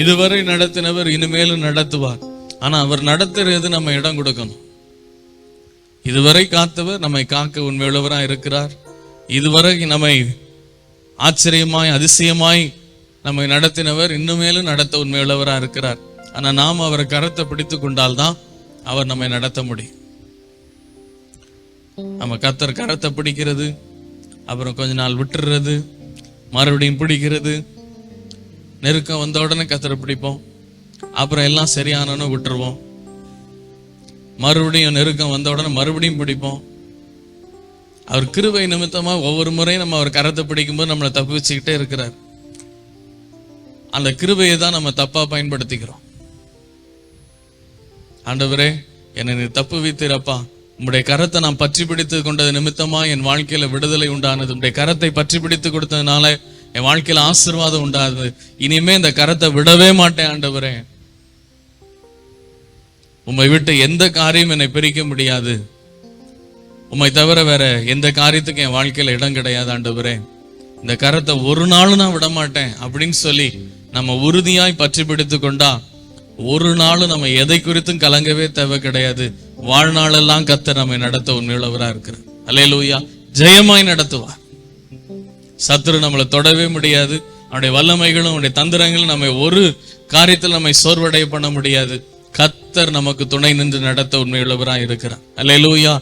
இதுவரை நடத்தினவர் இனிமேலும் நடத்துவார். ஆனா அவர் நடத்துறது நம்ம இடம் கொடுக்கணும். இதுவரை காத்தவர் நம்மை காக்க உண்மையுள்ளவரா இருக்கிறார். இதுவரை நம்மை ஆச்சரியமாய் அதிசயமாய் நம்மை நடத்தினவர் இன்னுமேலும் நடத்த உண்மையுள்ளவரா இருக்கிறார். ஆனா நாம் அவர் கரத்தை பிடித்து கொண்டால்தான் அவர் நம்மை நடத்த முடியும். நம்ம கத்தர் கரத்தை பிடிக்கிறது அப்புறம் கொஞ்ச நாள் விட்டுறது மறுபடியும் பிடிக்கிறது நெருக்கம் வந்த உடனே கத்தரை பிடிப்போம். அப்புறம் எல்லாம் சரியானன்னு விட்டுருவோம். மறுபடியும் நெருக்கம் வந்த உடனே மறுபடியும் பிடிப்போம். அவர் கிருவை நிமித்தமாக ஒவ்வொரு முறையும் நம்ம அவர் கரத்தை பிடிக்கும்போது நம்மளை தப்பு வச்சுக்கிட்டே இருக்கிறார். அந்த கிருபையை தான் நம்ம தப்பாக பயன்படுத்திக்கிறோம். ஆண்டவரே என்னை நீ தப்பு வைத்திருப்பா. உம்முடைய கரத்தை நான் பற்றி பிடித்து கொண்டது நிமித்தமாக என் வாழ்க்கையில் விடுதலை உண்டானது. உடைய கரத்தை பற்றி பிடித்து கொடுத்ததுனால என் வாழ்க்கையில ஆசீர்வாதம் உண்டாது இனிமே இந்த கரத்தை விடவே மாட்டேன் ஆண்டவரே. உம்மை விட்டு எந்த காரியம் என்னை பிரிக்க முடியாது. உம்மை தவிர வேற எந்த காரியத்துக்கும் என் வாழ்க்கையில இடம் கிடையாது ஆண்டவரே. இந்த கரத்தை ஒரு நாளும் நான் விட மாட்டேன் அப்படின்னு சொல்லி நம்ம உறுதியாய் பற்றி பிடித்து கொண்டா ஒரு நாளும் நம்ம எதை குறித்தும் கலங்கவே தேவை கிடையாது. வாழ்நாளெல்லாம் கத்த நம்மை நடத்த உண்மையுள்ளவராக இருக்கிறார். அலையலூயா ஜெயமாய் நடத்துவார். சத்துரு நம்மளை தொடவே முடியாது. அவனுடைய வல்லமைகளும் அவனுடைய தந்திரங்களும் நம்மை ஒரு காரியத்தில் நம்மை சோர்வடைய பண்ண முடியாது. கத்தர் நமக்கு துணை நின்று நடத்த உண்மையுள்ளவராக இருக்கிறான் அல்ல லூயா